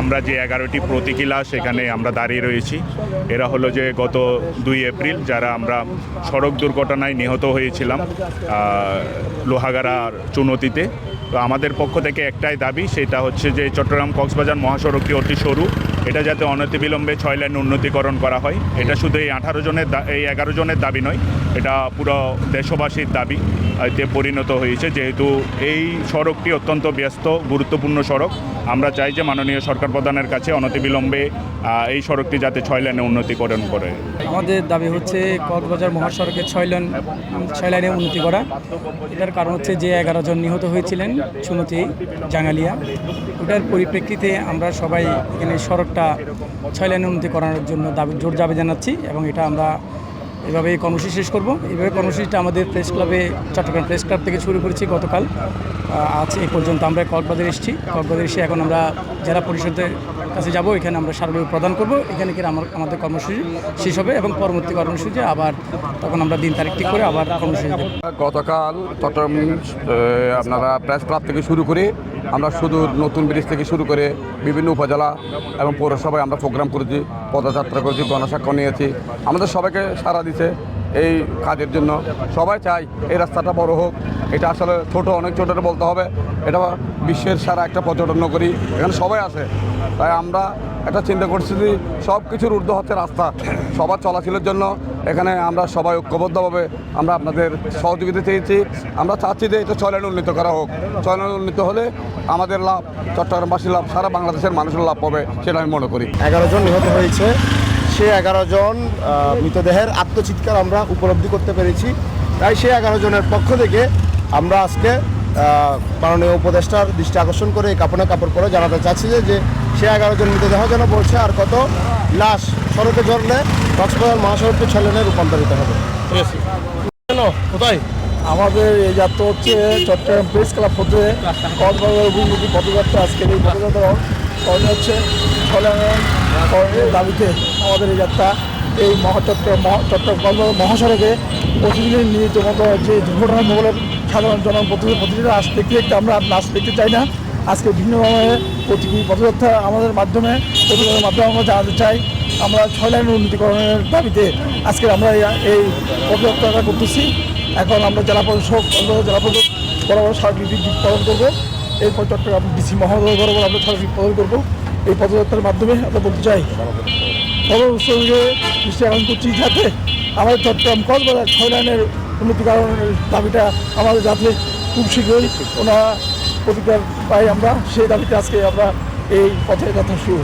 আমরা যে এগারোটি প্রতীকিলা সেখানে আমরা দাঁড়িয়ে রয়েছি। এরা হলো যে গত দুই এপ্রিল যারা আমরা সড়ক দুর্ঘটনায় নিহত হয়েছিলাম লোহাগারার চুনতিতে। তো আমাদের পক্ষ থেকে একটাই দাবি, সেটা হচ্ছে যে চট্টগ্রাম কক্সবাজার মহাসড়কটি অতি সরু। এটা যাতে অনতিবিলম্বে ছয় লাইন উন্নতিকরণ করা হয়। এটা শুধু এই আঠারো জনের এই এগারো জনের দাবি নয়, এটা পুরো দেশবাসীর দাবি এতে পরিণত হয়েছে। যেহেতু এই সড়কটি অত্যন্ত ব্যস্ত, গুরুত্বপূর্ণ সড়ক, আমরা চাই যে মাননীয় সরকার প্রধানের কাছে অনতিবিলম্বে এই সড়কটি যাতে ছয় লাইনে উন্নতিকরণ করে। আমাদের দাবি হচ্ছে কক্সবাজার মহাসড়কের ছয় লাইন ছয় লাইনে উন্নতি করা। এটার কারণ হচ্ছে যে এগারো জন নিহত হয়েছিলেন চুনতি জাঙ্গালিয়া। ওটার পরিপ্রেক্ষিতে আমরা সবাই এখানে সড়কটা ছয় লাইনের উন্নতি করানোর জন্য দাবি জোর দাবি জানাচ্ছি এবং এটা আমরা এভাবে কর্মসূচি শেষ করব। এইভাবে কর্মসূচিটা আমাদের প্রেস ক্লাবে, চট্টগ্রাম প্রেস ক্লাব থেকে শুরু করেছি গতকাল। আজ এই পর্যন্ত আমরা কক্সবাজার এসেছি। কক্সবাজার এসে এখন আমরা জেলা পরিষদের কাছে যাব। এখানে আমরা সার্ভে প্রদান করব। এখানে কি আমার, আমাদের কর্মসূচি শেষ হবে এবং পরবর্তী কর্মসূচি আবার তখন আমরা দিন তারিখ ঠিক করে আবার কর্মসূচি দেব। গতকাল চট্টগ্রাম আপনারা প্রেস ক্লাব থেকে শুরু করে আমরা শুধু নতুন ব্রিজ থেকে শুরু করে বিভিন্ন উপজেলা এবং পৌরসভায় আমরা প্রোগ্রাম করেছি, পদযাত্রা করেছি, গণস্বাক্ষর নিয়েছি। আমাদের সবাইকে সারা দিছে এই কাজের জন্য। সবাই চাই এই রাস্তাটা বড় হোক। এটা আসলে ছোট, অনেক ছোট বলতে হবে। এটা বিশ্বের সারা একটা পর্যটন নগরী। এখানে সবাই আছে। তাই আমরা একটা চিন্তা করছি যে সব কিছুর ঊর্ধ্ব হচ্ছে রাস্তা। সবার চলাচলের জন্য এখানে আমরা সবাই ঐক্যবদ্ধভাবে আমরা আপনাদের সহযোগিতা চেয়েছি। আমরা চাচ্ছি যে এটা ছয় উন্নীত করা হোক। ছয় উন্নীত হলে আমাদের লাভ, চট্টগ্রামবাসীর লাভ, সারা বাংলাদেশের মানুষের লাভ পাবে সেটা আমি মনে করি। এগারো জন নিহত হয়েছে। সে এগারো জন মৃতদেহের আত্মচিৎকার আমরা উপলব্ধি করতে পেরেছি। তাই সে এগারো জনের পক্ষ থেকে আমরা আজকে মাননীয় উপদেষ্টার দৃষ্টি আকর্ষণ করে এই কাপড়ে কাপড় পরে জানাতে চাচ্ছি যে যে সে এগারো জন মৃতদেহ যেন বলছে আর কত লাশ সড়কে ঝরলে কক্সবাজার মহাসড়ককে ছলেনে রূপান্তরিত হবে। কোথায়? আমাদের এই যাত্রা হচ্ছে চট্টগ্রাম প্রেস ক্লাব হতে কক্সবাজার অভিমুখী পদযাত্রা আজকের এই পদযাত্রা হচ্ছে দাবিতে আমাদের এই যাত্রা, এই চট্টগ্রাম মহা- চট্টগ্রাম মহাসড়কে প্রতিদিনের নিয়মিত মতো যে দুর্ঘটনা মোকাবেলা সাধারণ জন প্রতিদিন আজ দেখতে দেখতে আমরা নাচ দেখতে চাই না। আজকে ভিন্নভাবে পদযাত্রা আমাদের মাধ্যমে প্রতিবাদের মাধ্যমে আমরা জানাতে চাই। আমরা ছয় লাইনের উন্নতিকরণের দাবিতে আজকে আমরা এই- পদযাত্রাটা করতেছি। এখন আমরা জেলা পরিষদ জেলা পরিষদ বরাবর সার্বিক পালন করব। এরপর চট্টগ্রাম ডিসি মহোদয় বরাবর আমরা সার্বিক পালন করব। এই পদযাত্রার মাধ্যমে আমরা বলতে চাই সর্বসঙ্গে দৃষ্টি আকর্ষণ করছি যাতে আমাদের চট্টগ্রাম কক্সবাজার ছয় লাইনের উন্নতিকরণের দাবিটা আমাদের যাতে খুব শীঘ্রই ওনারা প্রতিকার পাই আমরা, সেই দাবিতে আজকে আমরা এই পথে যাত্রা শুরু